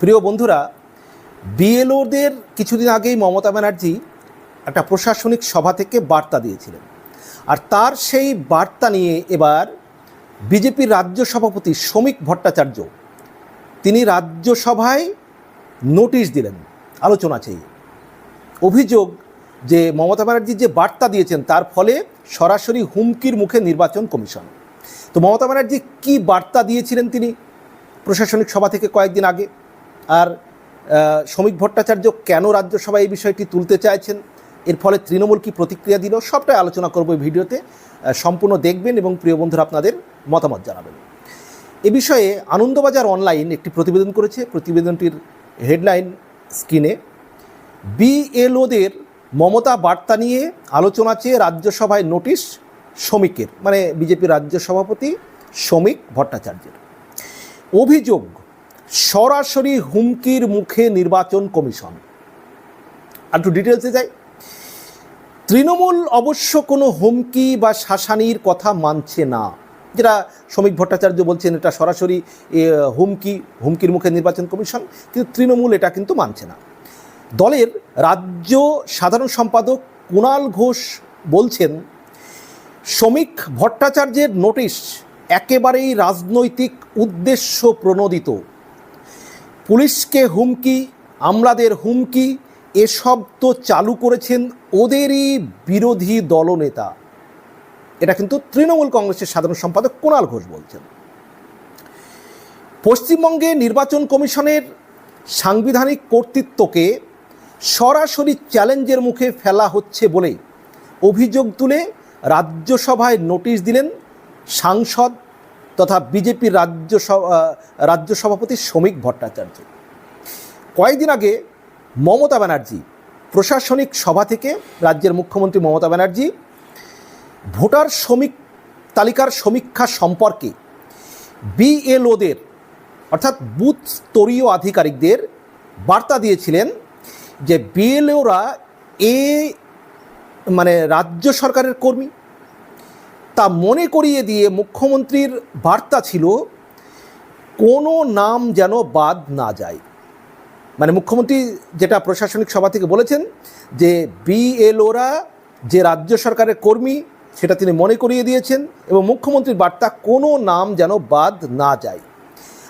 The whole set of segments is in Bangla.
প্রিয় বন্ধুরা, বিএলওদের কিছুদিন আগেই মমতা ব্যানার্জি একটা প্রশাসনিক সভা থেকে বার্তা দিয়েছিলেন। আর তার সেই বার্তা নিয়ে এবার বিজেপির রাজ্য সভাপতি শ্রমিক ভট্টাচার্য, তিনি রাজ্যসভায় নোটিশ দিলেন আলোচনা চেয়ে। অভিযোগ যে মমতা ব্যানার্জি যে বার্তা দিয়েছেন, তার ফলে সরাসরি হুমকির মুখে নির্বাচন কমিশন। তো মমতা ব্যানার্জি কী বার্তা দিয়েছিলেন তিনি প্রশাসনিক সভা থেকে কয়েকদিন আগে? আর শ্রমিক ভট্টাচার্য কেন রাজ্যসভায় এই বিষয়টি তুলতে চাইছেন? এর ফলে তৃণমূল কি প্রতিক্রিয়া দিল? সবটাই আলোচনা করব এই ভিডিওতে। সম্পূর্ণ দেখবেন এবং প্রিয় বন্ধুরা, আপনাদের মতামত জানাবেন। এ বিষয়ে আনন্দবাজার অনলাইন একটি প্রতিবেদন করেছে। প্রতিবেদনটির হেডলাইন স্ক্রিনে, বিএলওদের মমতা বার্তা নিয়ে আলোচনা চেয়ে রাজ্যসভায় নোটিশ শ্রমিকের মানে বিজেপি রাজ্য সভাপতি শ্রমিক ভট্টাচার্যের। অভিযোগ সরাসরি হুমকির মুখে নির্বাচন কমিশন। আর একটু ডিটেলসে যাই। তৃণমূল অবশ্য কোনো হুমকি বা শাসানির কথা মানছে না। যেটা শ্রমিক ভট্টাচার্য বলছেন, এটা সরাসরি হুমকি, হুমকির মুখে নির্বাচন কমিশন, কিন্তু তৃণমূল এটা কিন্তু মানছে না। দলের রাজ্য সাধারণ সম্পাদক কুণাল ঘোষ বলছেন, শ্রমিক ভট্টাচার্যের নোটিশ একেবারেই রাজনৈতিক উদ্দেশ্য প্রণোদিত। পুলিশকে হুমকি, আমলাদের হুমকি, এসব তো চালু করেছেন ওদেরই বিরোধী দলনেতা। এটা কিন্তু তৃণমূল কংগ্রেসের সাধারণ সম্পাদক কুণাল ঘোষ বলছেন। পশ্চিমবঙ্গে নির্বাচন কমিশনের সাংবিধানিক কর্তৃত্বকে সরাসরি চ্যালেঞ্জের মুখে ফেলা হচ্ছে বলে অভিযোগ তুলে রাজ্যসভায় নোটিশ দিলেন সাংসদ তথা বিজেপির রাজ্য রাজ্য সভাপতি শ্রমিক ভট্টাচার্য। কয়েকদিন আগে মমতা ব্যানার্জি, প্রশাসনিক সভা থেকে রাজ্যের মুখ্যমন্ত্রী মমতা ব্যানার্জি, ভোটার শ্রমিক, তালিকার সমীক্ষা সম্পর্কে বিএলওদের, অর্থাৎ বুথ স্তরীয় আধিকারিকদের বার্তা দিয়েছিলেন যে বিএলওরা এ মানে রাজ্য সরকারের কর্মী তা মনে করিয়ে দিয়ে মুখ্যমন্ত্রীর বার্তা ছিল, কোনো নাম যেন বাদ না যায়। মানে মুখ্যমন্ত্রী যেটা প্রশাসনিক সভা থেকে বলেছেন, যে বিএলওরা যে রাজ্য সরকারের কর্মী, সেটা তিনি মনে করিয়ে দিয়েছেন এবং মুখ্যমন্ত্রীর বার্তা কোনো নাম যেন বাদ না যায়।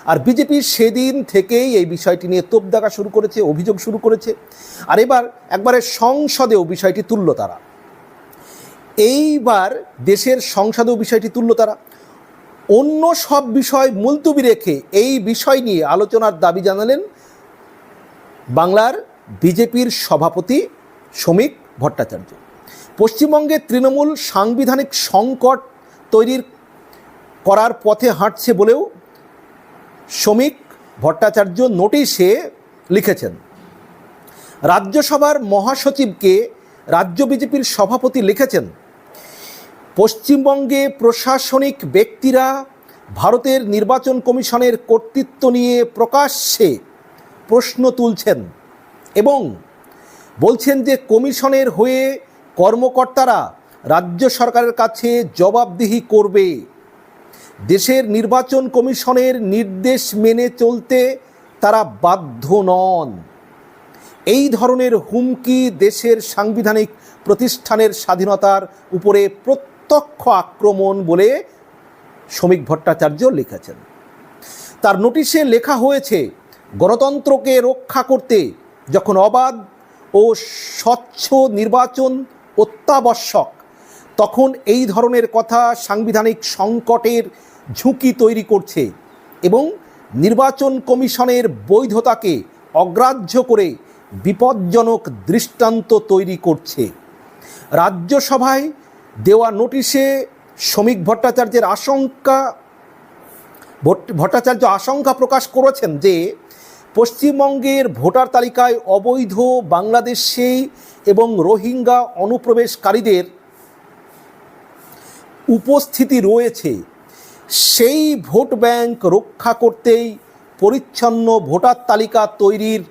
আর বিজেপি সেদিন থেকেই এই বিষয়টি নিয়ে তোপ দেখা শুরু করেছে, অভিযোগ শুরু করেছে। আর এবার একবারে সংসদেও বিষয়টি তুলল তারা। এইবার দেশের সংসদেও বিষয়টি তুলল তারা। অন্য সব বিষয় মুলতুবি রেখে এই বিষয় নিয়ে আলোচনার দাবি জানালেন বাংলার বিজেপির সভাপতি শ্রমিক ভট্টাচার্য। পশ্চিমবঙ্গে তৃণমূল সাংবিধানিক সংকট তৈরির করার পথে হাঁটছে বলেও শ্রমিক ভট্টাচার্য নোটিশে লিখেছেন। রাজ্যসভার মহাসচিবকে রাজ্য বিজেপির সভাপতি লিখেছেন পশ্চিমবঙ্গে প্রশাসনিক ব্যক্তিরা ভারতের নির্বাচন কমিশনের কর্তৃত্ব নিয়ে প্রকাশ্যে প্রশ্ন তুলছেন এবং বলছেন যে কমিশনের হয়ে কর্মকর্তারা রাজ্য সরকারের কাছে জবাবদিহি করবে। দেশের নির্বাচন কমিশনের নির্দেশ মেনে চলতে তারা বাধ্য নন। এই ধরনের হুমকি দেশের সাংবিধানিক প্রতিষ্ঠানের স্বাধীনতার উপরে প্রত্যক্ষ আক্রমণ বলে শ্রমিক ভট্টাচার্য লিখেছেন। তার নোটিশে লেখা হয়েছে, গণতন্ত্রকে রক্ষা করতে যখন অবাধ ও স্বচ্ছ নির্বাচন অত্যাবশ্যক, তখন এই ধরনের কথা সাংবিধানিক সংকটের ঝুঁকি তৈরি করছে এবং নির্বাচন কমিশনের বৈধতাকে অগ্রাহ্য করে বিপজ্জনক দৃষ্টান্ত তৈরি করছে। রাজ্যসভায় দেওয়া নোটিশে শ্রমিক ভট্টাচার্যের আশঙ্কা ভট্ট- ভট্টাচার্য আশঙ্কা প্রকাশ করেছেন যে পশ্চিমবঙ্গের ভোটার তালিকায় অবৈধ বাংলাদেশি এবং রোহিঙ্গা অনুপ্রবেশকারীদের উপস্থিতি রয়েছে। সেই ভোট ব্যাংক রক্ষা করতেই পরিচ্ছন্ন ভোটার তালিকা তৈরির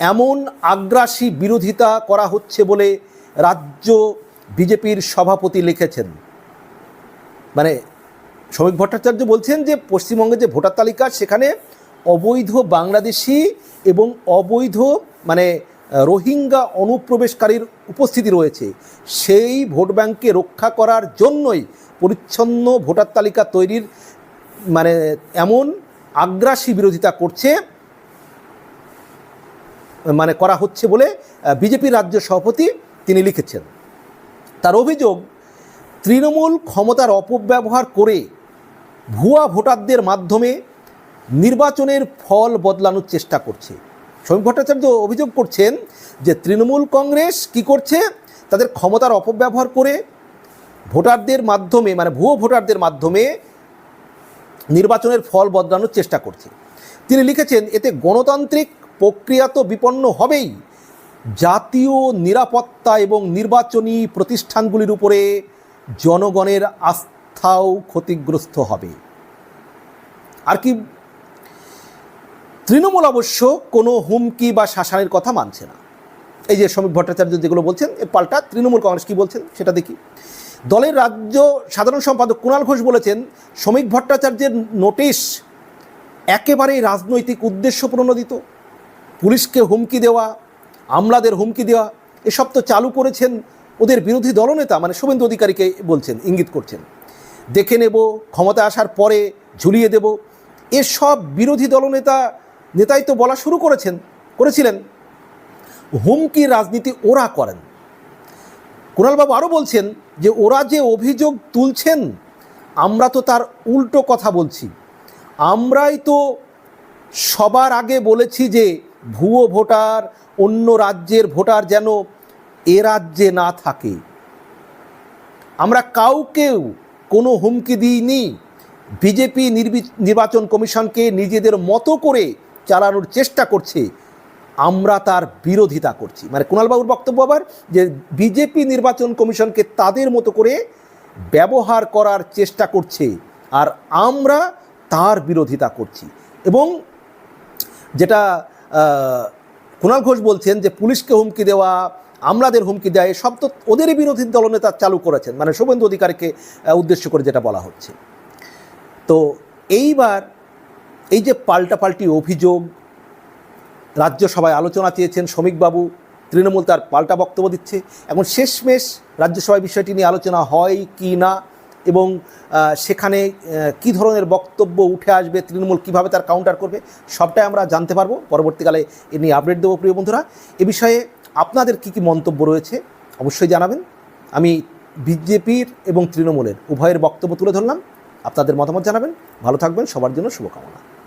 এমন আগ্রাসী বিরোধিতা করা হচ্ছে বলে রাজ্য বিজেপির সভাপতি লিখেছেন। মানে শ্রমিক ভট্টাচার্য বলছেন যে, পশ্চিমবঙ্গে যে ভোটার তালিকা, সেখানে অবৈধ বাংলাদেশি এবং অবৈধ মানে রোহিঙ্গা অনুপ্রবেশকারীর উপস্থিতি রয়েছে। সেই ভোট ব্যাংককে রক্ষা করার জন্যই পরিচ্ছন্ন ভোটার তালিকা তৈরির মানে এমন আগ্রাসী বিরোধিতা করছে মানে করা হচ্ছে বলে বিজেপির রাজ্য সভাপতি তিনি লিখেছেন। তার অভিযোগ, তৃণমূল ক্ষমতার অপব্যবহার করে ভুয়া ভোটারদের মাধ্যমে নির্বাচনের ফল বদলানোর চেষ্টা করছে। শ্রমিক ভট্টাচার্য অভিযোগ করছেন যে তৃণমূল কংগ্রেস কি করছে? তাদের ক্ষমতার অপব্যবহার করে ভোটারদের মাধ্যমে মানে ভুয়ো ভোটারদের মাধ্যমে নির্বাচনের ফল বদলানোর চেষ্টা করছে। তিনি লিখেছেন, এতে গণতান্ত্রিক প্রক্রিয়া তো বিপন্ন হবেই। জাতীয় নিরাপত্তা এবং নির্বাচনী প্রতিষ্ঠানগুলির উপরে জনগণের আস্থাও ক্ষতিগ্রস্ত হবে। আর কি, তৃণমূল অবশ্য কোনো হুমকি বা শাসানের কথা মানছে না। এই যে শ্রমিক ভট্টাচার্য যেগুলো বলছেন, এর পাল্টা তৃণমূল কংগ্রেস কী বলছেন সেটা দেখি। দলের রাজ্য সাধারণ সম্পাদক কুণাল ঘোষ বলেছেন শ্রমিক ভট্টাচার্যের নোটিশ একেবারেই রাজনৈতিক উদ্দেশ্য প্রণোদিত। পুলিশকে হুমকি দেওয়া আমলাদের হুমকি দেওয়া, এসব তো চালু করেছেন ওদের বিরোধী দলনেতা মানে শুভেন্দু অধিকারীকে বলছেন, ইঙ্গিত করছেন। দেখে নেব ক্ষমতা আসার পরে ঝুলিয়ে দেব। এসব বিরোধী দলনেতা, নেতাই তো বলা শুরু করেছেন, করেছিলেন। হুমকি রাজনীতি ওরা করেন। কুণালবাবু আরও বলছেন যে, ওরা যে অভিযোগ তুলছেন, আমরা তো তার উল্টো কথা বলছি। আমরাই তো সবার আগে বলেছি যে ভুয়ো ভোটার, অন্য রাজ্যের ভোটার যেন এ রাজ্যে না থাকে। আমরা কাউকেও কোনো হুমকি দিইনি। বিজেপি নির্বি- নির্বাচন কমিশনকে নিজেদের মতো করে চালানোর চেষ্টা করছে। আমরা তার বিরোধিতা করছি। মানে কুণালবাবুর বক্তব্য আবার যে বিজেপি নির্বাচন কমিশনকে তাদের মতো করে ব্যবহার করার চেষ্টা করছে আর আমরা তার বিরোধিতা করছি। এবং যেটা কুণাল ঘোষ বলছেন যে পুলিশকে হুমকি দেওয়া, আমলাদের হুমকি দেওয়া সব তো ওদেরই বিরোধী দলনেতা চালু করেছেন। মানে শুভেন্দু অধিকারকে উদ্দেশ্য করে যেটা বলা হচ্ছে। তো এইবার এই যে পাল্টাপাল্টি অভিযোগ, রাজ্যসভায় আলোচনা চেয়েছেন শ্রমিকবাবু, তৃণমূল তার পাল্টা বক্তব্য দিচ্ছে। এখন শেষমেশ রাজ্যসভায় বিষয়টি নিয়ে আলোচনা হয় কি না এবং সেখানে কি ধরনের বক্তব্য উঠে আসবে, তৃণমূল কীভাবে তার কাউন্টার করবে, সবটাই আমরা জানতে পারব। পরবর্তীকালে এ নিয়ে আপডেট দেবো, প্রিয় বন্ধুরা। এ বিষয়ে আপনাদের কি কি মন্তব্য রয়েছে, অবশ্যই জানাবেন। আমি বিজেপির এবং তৃণমূলের উভয়ের বক্তব্য তুলে ধরলাম। আপনাদের মতামত জানাবেন। ভালো থাকবেন। সবার জন্য শুভকামনা।